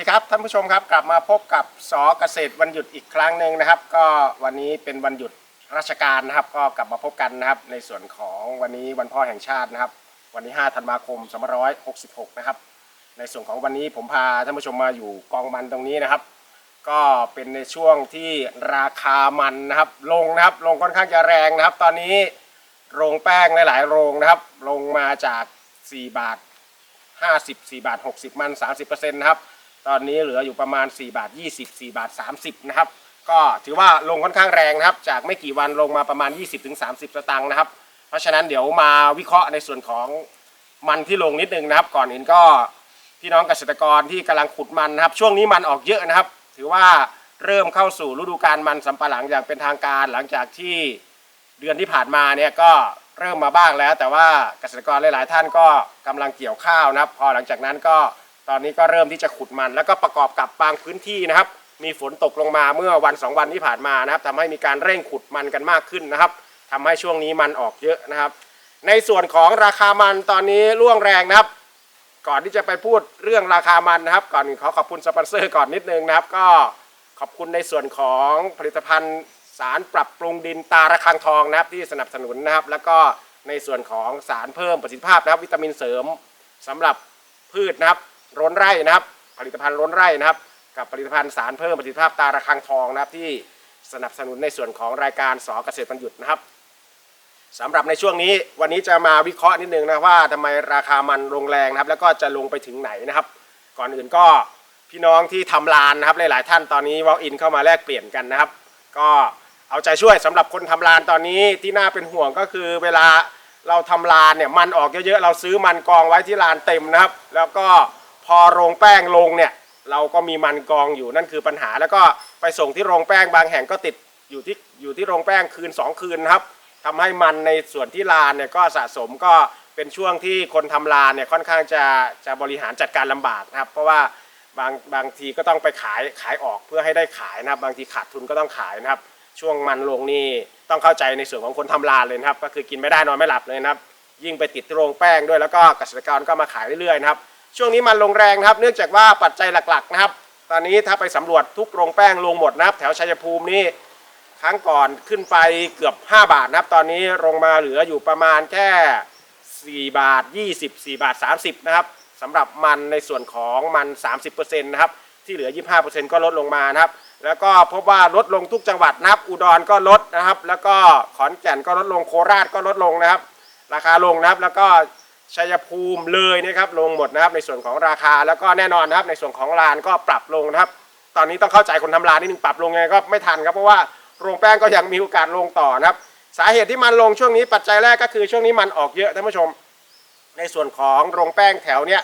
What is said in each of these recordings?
ดีครับท่านผู้ชมครับกลับมาพบกับสอเกษตรวันหยุดอีกครั้งหนึ่งนะครับ ก็วันนี้เป็นวันหยุดราชการนะครับ ก็กลับมาพบกันนะครับ ในส่วนของวันนี้วันพ่อแห่งชาตินะครับ วันที่5ธันวาคม2566 นะครับ ในส่วนของวันนี้ผมพาท่านผู้ชมมาอยู่กองมันตรงนี้นะครับ ก็เป็นในช่วงที่ราคามันนะครับ ลงนะครับลงค่อนข้างจะแรงนะครับ ตอนนี้โรงแป้งหลาย ๆ โรงนะครับ ลงมาจาก 4 บาท 54 บาท 60 มัน 30%นะครับ ตอนนี้เหลืออยู่ประมาณ 4 บาท 20 4 บาท 30 นะครับ ก็ถือว่าลงค่อนข้างแรงนะครับ จากไม่กี่วันลงมาประมาณ 20-30 สตางค์นะครับ เพราะฉะนั้นเดี๋ยวมาวิเคราะห์ในส่วนของมันที่ลงนิดนึงนะครับ ก่อนอื่นก็พี่น้องเกษตรกรที่กำลังขุดมันนะครับ ช่วงนี้มันออกเยอะนะครับ ถือว่าเริ่มเข้าสู่ฤดูกาลมันสำปะหลังอย่างเป็นทางการหลังจากที่เดือนที่ผ่านมาเนี่ยก็เริ่มมาบ้างแล้ว แต่ว่าเกษตรกรหลาย ๆ ท่านก็กำลังเกี่ยวข้าวนะครับ พอหลังจากนั้นก็ ตอนนี้ก็เริ่มที่จะขุดมัน แล้วก็ประกอบกับบางพื้นที่นะครับ มีฝนตกลงมาเมื่อวันสองวันที่ผ่านมานะครับทำให้มีการเร่งขุดมันกันมากขึ้นนะครับทำให้ช่วงนี้มันออกเยอะนะครับ ในส่วนของราคามันตอนนี้ร่วงแรงนะครับ ก่อนที่จะไปพูดเรื่องราคามันนะครับ ก่อนอื่นขอขอบคุณสปอนเซอร์ก่อนนิดนึงนะครับ ก็ขอบคุณในส่วนของผลิตภัณฑ์สารปรับปรุงดินตาระคังทองนะครับที่สนับสนุนนะครับ แล้วก็ในส่วนของสารเพิ่มประสิทธิภาพนะครับ วิตามินเสริมสำหรับพืชนะครับ ร้นไร่นะครับ ผลิตภัณฑ์ร้นไร่นะครับ กับผลิตภัณฑ์สารเพิ่มประสิทธิภาพตาระคังทองนะครับที่สนับสนุนในส่วนของรายการสอเกษตรบรรยุทธ์นะครับสำหรับในช่วงนี้วันนี้จะมาวิเคราะห์นิดนึงนะว่าทำไมราคามันลงแรงนะครับ แล้วก็จะลงไปถึงไหนนะครับ ก่อนอื่นก็พี่น้องที่ทำลานนะครับหลาย ๆ ท่านตอนนี้วอลอินเข้ามาแลกเปลี่ยนกันนะครับ ก็เอาใจช่วยสำหรับคนทำลานตอนนี้ที่น่าเป็นห่วงก็คือเวลาเราทำลานเนี่ยมันออกเยอะ ๆ เราซื้อมันกองไว้ที่ลานเต็มนะครับ แล้วก็ อโรงแป้งลงเนี่ยเราก็มีมันกองอยู่นั่นคือปัญหา แล้วก็ไปส่งที่โรงแป้งบางแห่งก็ติดอยู่ที่อยู่ที่โรงแป้งคืนสองคืนนะครับทำให้มันในส่วนที่ลานเนี่ยก็สะสมก็เป็นช่วงที่คนทำลานเนี่ยค่อนข้างจะจะบริหารจัดการลำบากนะครับ เพราะว่าบางบางทีก็ต้องไปขายขายออกเพื่อให้ได้ขายนะครับ บางทีขาดทุนก็ต้องขายนะครับ ช่วงมันลงนี่ต้องเข้าใจในส่วนของคนทำลานเลยนะครับ ก็คือกินไม่ได้นอนไม่หลับเลยนะครับ ยิ่งไปติดโรงแป้งด้วยแล้วก็เกษตรกรก็มาขายเรื่อยๆนะครับ ช่วงนี้มันลงแรงนะครับ เนื่องจากว่าปัจจัยหลักๆนะครับ ตอนนี้ถ้าไปสำรวจทุกโรงแป้งลงหมดนะครับ แถวชัยภูมินี่ครั้งก่อนขึ้นไปเกือบ 5 บาทนะครับ ตอนนี้ลงมาเหลืออยู่ประมาณแค่ 4 บาท 20 4 บาท 30 นะครับสำหรับมันในส่วนของมัน 30%นะครับที่เหลือ 25%ก็ลดลงมานะครับ แล้วก็พบว่าลดลงทุกจังหวัดนะครับ อุดรก็ลดนะครับ แล้วก็ขอนแก่นก็ลดลงโคราชก็ลดลงนะครับ ราคาลงนะครับแล้วก็ ชัยภูมิเลยนะครับลงหมดนะครับในส่วนของราคาแล้วก็แน่นอนนะครับในส่วนของลานก็ปรับลงนะครับ ตอนนี้ต้องเข้าใจคนทำลานนิดนึงปรับลงไงก็ไม่ทันครับเพราะว่าโรงแป้งก็ยังมีโอกาสลงต่อนะครับ สาเหตุที่มันลงช่วงนี้ปัจจัยแรกก็คือช่วงนี้มันออกเยอะท่านผู้ชม ในส่วนของโรงแป้งแถวเนี้ย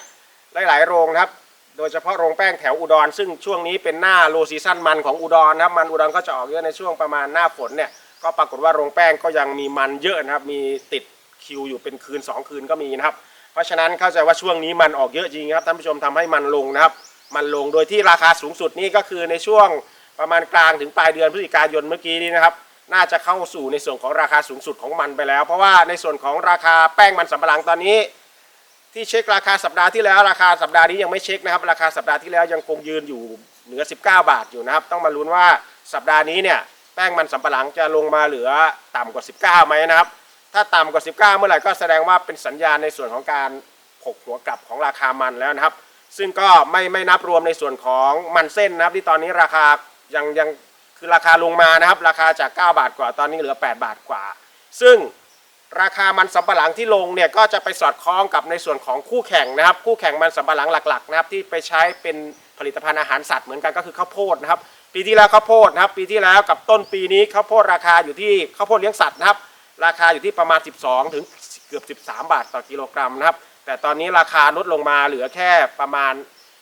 หลาย ๆ โรงนะครับ โดยเฉพาะโรงแป้งแถวอุดร ซึ่งช่วงนี้เป็นหน้าโลซีซั่นมันของอุดรนะครับมันอุดรก็จะออกเยอะในช่วงประมาณหน้าฝนเนี่ยก็ปรากฏว่าโรงแป้งก็ยังมีมันเยอะนะครับมีติด คิวอยู่เป็นคืน 2 คืนก็มีนะครับ เพราะฉะนั้นเข้าใจว่าช่วงนี้มันออกเยอะจริงครับท่านผู้ชมทำให้มันลงนะครับ มันลงโดยที่ราคาสูงสุดนี่ก็คือในช่วงประมาณกลางถึงปลายเดือนพฤศจิกายนเมื่อกี้นี้นะครับ น่าจะเข้าสู่ในส่วนของราคาสูงสุดของมันไปแล้ว เพราะว่าในส่วนของราคาแป้งมันสำปะหลังตอนนี้ ที่เช็คราคาสัปดาห์ที่แล้ว ราคาสัปดาห์นี้ยังไม่เช็คนะครับ ราคาสัปดาห์ที่แล้วยังคงยืนอยู่เหนือ 19 บาทอยู่นะครับ ต้องมาลุ้นว่าสัปดาห์นี้เนี่ยแป้งมันสำปะหลังจะลงมาเหลือต่ำกว่า 19ไหมนะครับ ถ้าต่ำกว่า 19 เมื่อไหร่ก็แสดงว่าเป็นสัญญาณในส่วนของการผกหัวกลับของราคามันแล้วนะครับ ซึ่งก็ไม่ไม่นับรวมในส่วนของมันเส้นนะครับ ที่ตอนนี้ราคายังยังคือราคาลงมานะครับ ราคาจาก 9 บาทกว่าตอนนี้เหลือ 8 บาทกว่า ซึ่งราคามันสำปะหลังที่ลงเนี่ยก็จะไปสอดคล้องกับในส่วนของคู่แข่งนะครับ คู่แข่งมันสำปะหลังหลักๆนะครับที่ไปใช้เป็นผลิตภัณฑ์อาหารสัตว์เหมือนกันก็คือข้าวโพดนะครับ ปีที่แล้วข้าวโพดนะครับ ปีที่แล้วกับต้นปีนี้ข้าวโพดราคาอยู่ที่ข้าวโพดเลี้ยงสัตว์นะครับ ราคาอยู่ที่ประมาณ 12 ถึงเกือบ 13 บาทต่อกิโลกรัมนะครับ แต่ตอนนี้ราคาลดลงมาเหลือแค่ประมาณ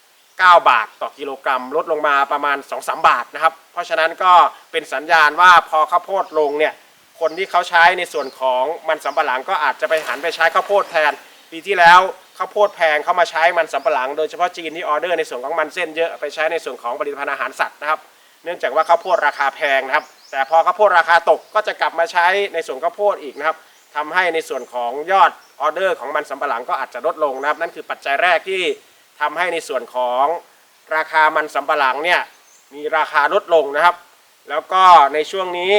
9 บาทต่อกิโลกรัม ลดลงมาประมาณ 2-3 บาทนะครับ เพราะฉะนั้นก็เป็นสัญญาณว่าพอข้าวโพดลงเนี่ยคนที่เขาใช้ในส่วนของมันสำปะหลังก็อาจจะไปหันไปใช้ข้าวโพดแทน ปีที่แล้วข้าวโพดแพงเขามาใช้มันสำปะหลัง โดยเฉพาะจีนที่ออเดอร์ในส่วนของมันเส้นเยอะไปใช้ในส่วนของผลิตภัณฑ์อาหารสัตว์นะครับ เนื่องจากว่าข้าวโพดราคาแพงนะครับ แต่พอข้าวโพดราคาตกก็จะกลับมาใช้ในส่วนข้าวโพดอีกนะครับทำให้ในส่วนของยอดออเดอร์ของมันสำปะหลังก็อาจจะลดลงนะครับ นั่นคือปัจจัยแรกที่ทำให้ในส่วนของราคามันสำปะหลังเนี่ยมีราคาลดลงนะครับ แล้วก็ในช่วงนี้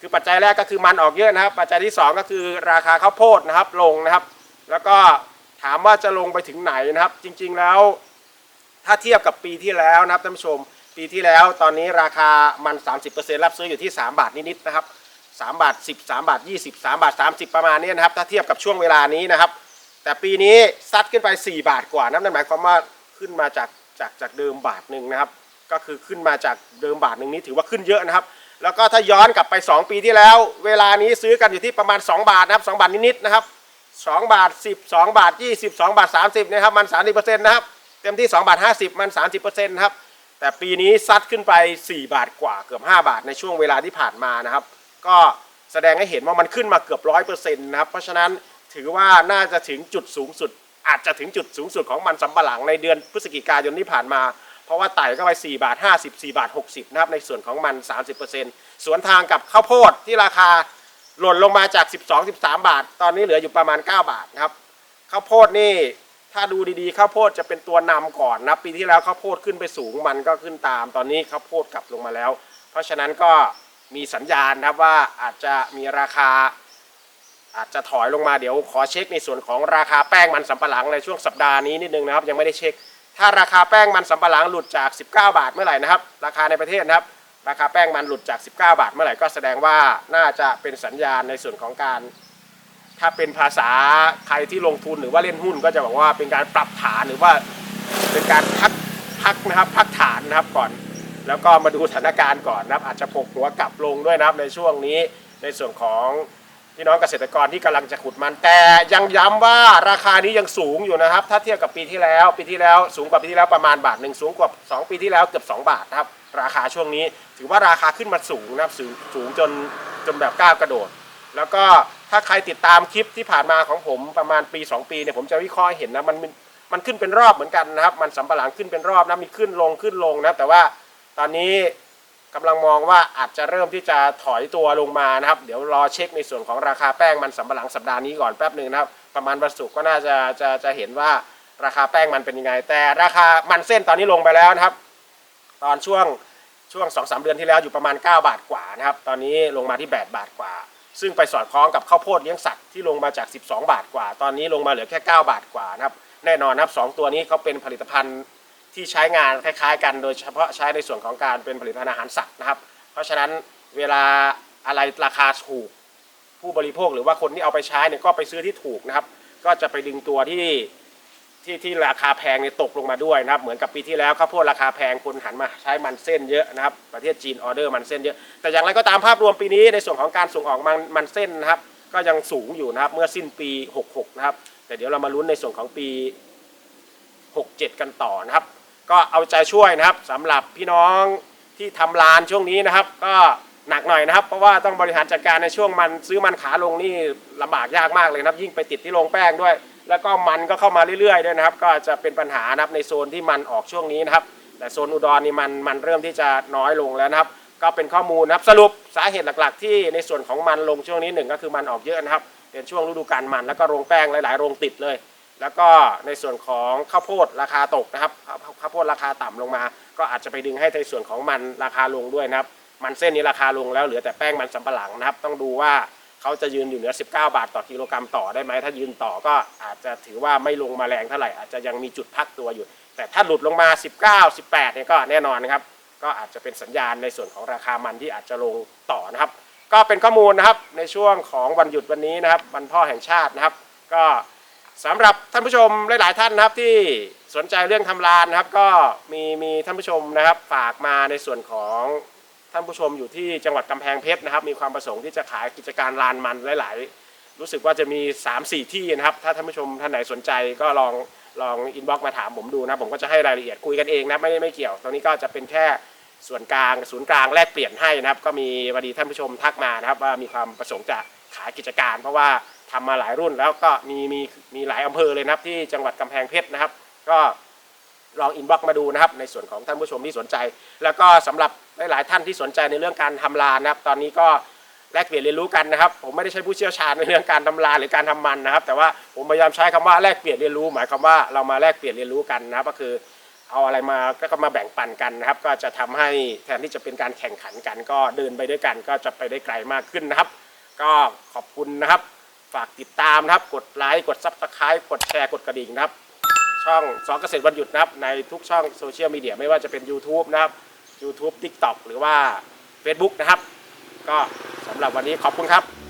คือปัจจัยแรกก็คือมันออกเยอะนะครับ ปัจจัยที่สองก็คือราคาข้าวโพดนะครับลงนะครับ แล้วก็ถามว่าจะลงไปถึงไหนนะครับ จริงๆแล้ว ถ้าเทียบกับปีที่แล้วนะครับท่านผู้ชม ปีที่แล้วตอนนี้ราคามัน 30%รับซื้ออยู่ที่ 3 บาทนิดๆนะครับ3บาท10 3บาท20 3บาท30 ประมาณนี้นะครับ ถ้าเทียบกับช่วงเวลานี้นะครับ แต่ปีนี้ซัดขึ้นไป 4 บาทกว่านั่นหมายความว่าขึ้นมาจากจากจากเดิมบาทหนึ่งนะครับ ก็คือขึ้นมาจากเดิมบาทหนึ่งนี้ถือว่าขึ้นเยอะนะครับ แล้วก็ถ้าย้อนกลับไป 2 ปีที่แล้ว เวลานี้ซื้อกันอยู่ที่ประมาณ 2 บาทนะครับ 2 บาทนิดๆนะครับ 2 บาท 10 2 บาท 20 2 บาท 30นะครับมัน 30%นะครับเต็มที่ 2 บาท 50 มัน 30%นะครับ แต่ปีนี้ซัดขึ้นไป 4 บาทกว่าเกือบ 5 บาทในช่วงเวลาที่ผ่านมานะครับ ก็แสดงให้เห็นว่ามันขึ้นมาเกือบร้อยเปอร์เซ็นต์นะครับ เพราะฉะนั้นถือว่าน่าจะถึงจุดสูงสุด อาจจะถึงจุดสูงสุดของมันสำปะหลังในเดือนพฤศจิกายนที่ผ่านมา เพราะว่าไต่เข้าไป 4 บาท 50 4 บาท 60 นะครับ ในส่วนของมัน 30%สวนทางกับข้าวโพดที่ราคาหล่นลงมาจาก 12 13 บาท ตอนนี้เหลืออยู่ประมาณ 9 บาทนะครับข้าวโพดนี่ ถ้าดูดีๆข้าวโพดจะเป็นตัวนำก่อนนะปีที่แล้วข้าวโพดขึ้นไปสูงมันก็ขึ้นตาม ตอนนี้ข้าวโพดกลับลงมาแล้ว เพราะฉะนั้นก็มีสัญญาณนะครับว่าอาจจะมีราคา อาจจะถอยลงมาเดี๋ยวขอเช็คในส่วนของราคาแป้งมันสำปะหลังในช่วงสัปดาห์นี้นิดนึงนะครับ ยังไม่ได้เช็ค ถ้าราคาแป้งมันสำปะหลังหลุดจาก 19 บาทเมื่อไหร่นะครับ ราคาในประเทศนะครับ ราคาแป้งมันหลุดจาก 19 บาทเมื่อไหร่ก็แสดงว่าน่าจะเป็นสัญญาณในส่วนของการ ถ้าเป็นภาษาใครที่ลงทุนหรือว่าเล่นหุ้นก็จะบอกว่าเป็นการปรับฐานหรือว่าเป็นการพักพักนะครับพักฐานนะครับก่อน แล้วก็มาดูสถานการณ์ก่อนนะครับ อาจจะพกหัวกลับลงด้วยนะครับในช่วงนี้ในส่วนของพี่น้องเกษตรกรที่กำลังจะขุดมัน แต่ยังย้ำว่าราคานี้ยังสูงอยู่นะครับ ถ้าเทียบกับปีที่แล้ว ปีที่แล้วสูงกว่าปีที่แล้วประมาณบาทหนึ่งสูงกว่า 2 ปีที่แล้วเกือบ2 บาทนะครับ ราคาช่วงนี้ ถือว่าราคาขึ้นมาสูงนะครับสูงสูงจนจนแบบก้าวกระโดด แล้วก็ถ้าใครติดตามคลิปที่ผ่านมาของผมประมาณปี 2 ปีเนี่ยผมจะวิเคราะห์เห็นนะมันมันขึ้นเป็นรอบเหมือนกันนะครับ มันสำปะหลังขึ้นเป็นรอบนะมีขึ้นลงขึ้นลงนะแต่ว่าตอนนี้กำลังมองว่าอาจจะเริ่มที่จะถอยตัวลงมานะครับ เดี๋ยวรอเช็คในส่วนของราคาแป้งมันสำปะหลังสัปดาห์นี้ก่อนแป๊บหนึ่งนะครับ ประมาณวันศุกร์ก็น่าจะจะจะเห็นว่าราคาแป้งมันเป็นยังไง แต่ราคามันเส้นตอนนี้ลงไปแล้วนะครับ ตอนช่วงช่วง2อสเดือนที่แล้วอยู่ประมาณ 9 บาทกว่านะครับ ตอนนี้ลงมาที่ 8 บาทกว่า ซึ่งไปสอดคล้องกับข้าวโพดเลี้ยงสัตว์ที่ลงมาจาก 12 บาทกว่า ตอนนี้ลงมาเหลือแค่ 9 บาทกว่านะครับแน่นอนนะครับสองตัวนี้เขาเป็นผลิตภัณฑ์ที่ใช้งานคล้ายๆ กัน โดยเฉพาะใช้ในส่วนของการเป็นผลิตภัณฑ์อาหารสัตว์นะครับ เพราะฉะนั้นเวลาอะไรราคาถูกผู้บริโภคหรือว่าคนที่เอาไปใช้เนี่ยก็ไปซื้อที่ถูกนะครับ ก็จะไปดึงตัวที่ ที่ที่ราคาแพงเนี่ยตกลงมาด้วยนะครับ เหมือนกับปีที่แล้วข้าวโพดราคาแพงคนหันมาใช้มันเส้นเยอะนะครับ ประเทศจีนออเดอร์มันเส้นเยอะ แต่อย่างไรก็ตามภาพรวมปีนี้ในส่วนของการส่งออกมันมันเส้นนะครับ ก็ยังสูงอยู่นะครับ เมื่อสิ้นปี 66 นะครับ แต่เดี๋ยวเรามาลุ้นในส่วนของปี 67 กันต่อนะครับ ก็เอาใจช่วยนะครับสำหรับพี่น้องที่ทำลานช่วงนี้นะครับ ก็หนักหน่อยนะครับ เพราะว่าต้องบริหารจัดการในช่วงมันซื้อมันขาลงนี่ลำบากยากมากเลยนะครับ ยิ่งไปติดที่โรงแป้งด้วย แล้วก็มันก็เข้ามาเรื่อยๆด้วยนะครับ ก็จะเป็นปัญหานะครับในโซนที่มันออกช่วงนี้นะครับ แต่โซนอุดรนี่มันมันเริ่มที่จะน้อยลงแล้วนะครับ ก็เป็นข้อมูลนะครับสรุปสาเหตุหลักๆ ที่ในส่วนของมันลงช่วงนี้หนึ่งก็คือมันออกเยอะนะครับเป็นช่วงฤดูกาลมันแล้วก็โรงแป้งหลายๆ โรงติดเลย แล้วก็ในส่วนของข้าวโพดราคาตกนะครับข้าวโพดราคาต่ำลงมา ก็อาจจะไปดึงให้ในส่วนของมันราคาลงด้วยนะครับ มันเส้นนี้ราคาลงแล้วเหลือแต่แป้งมันสำปะหลังนะครับ ต้องดูว่า เขาจะยืนอยู่เหนือ 19 บาทต่อกิโลกรัมต่อได้ไหมถ้ายืนต่อก็อาจจะถือว่าไม่ลงมาแรงเท่าไหร่อาจจะยังมีจุดพักตัวอยู่ แต่ถ้าหลุดลงมา 19 18เนี่ยก็แน่นอนนะครับ ก็อาจจะเป็นสัญญาณในส่วนของราคามันที่อาจจะลงต่อนะครับ ก็เป็นข้อมูลนะครับในช่วงของวันหยุดวันนี้นะครับวันพ่อแห่งชาตินะครับ ก็สำหรับท่านผู้ชมหลาย ๆ ท่านนะครับที่สนใจเรื่องทำลานนะครับ ก็มีมีท่านผู้ชมนะครับ ฝากมาในส่วนของ ท่านผู้ชมอยู่ที่จังหวัดกำแพงเพชรนะครับ มีความประสงค์ที่จะขายกิจการลานมันหลาย ๆ รู้สึกว่าจะมี 3-4 ที่นะครับ ถ้าท่านผู้ชมท่านไหนสนใจก็ลองลองอินบ็อกมาถามผมดูนะ ผมก็จะให้รายละเอียดคุยกันเองนะไม่ได้ไม่เกี่ยว ตรงนี้ก็จะเป็นแค่ส่วนกลางศูนย์กลางแลกเปลี่ยนให้นะครับ ก็มีวันดีท่านผู้ชมทักมานะครับ ว่ามีความประสงค์จะขายกิจการ เพราะว่าทำมาหลายรุ่นแล้วก็มีมีมีหลายอำเภอเลยนะครับที่จังหวัดกำแพงเพชรนะครับ ก็ ลองอินบ็อกมาดูนะครับในส่วนของท่านผู้ชมที่สนใจ แล้วก็สำหรับหลาย ๆ ท่านที่สนใจในเรื่องการทำลานนะครับ ตอนนี้ก็แลกเปลี่ยนเรียนรู้กันนะครับ ผมไม่ได้ใช่ผู้เชี่ยวชาญในเรื่องการทำลานหรือการทำมันนะครับ แต่ว่าผมพยายามใช้คำว่าแลกเปลี่ยนเรียนรู้ หมายความว่าเรามาแลกเปลี่ยนเรียนรู้กันนะครับก็คือเอาอะไรมาก็ก็มาแบ่งปันกันนะครับ ก็จะทำให้แทนที่จะเป็นการแข่งขันกัน ก็เดินไปด้วยกันก็จะไปได้ไกลมากขึ้นนะครับ ก็ขอบคุณนะครับ ฝากติดตามนะครับ กดไลค์กดซับสไครต์กดแชร์กดกระดิ่งนะครับ ช่องสอนเกษตรวันหยุดนะครับในทุกช่องโซเชียลมีเดียไม่ว่าจะเป็น YouTube นะครับ YouTube TikTok หรือว่า Facebook นะครับ ก็สำหรับวันนี้ขอบคุณครับ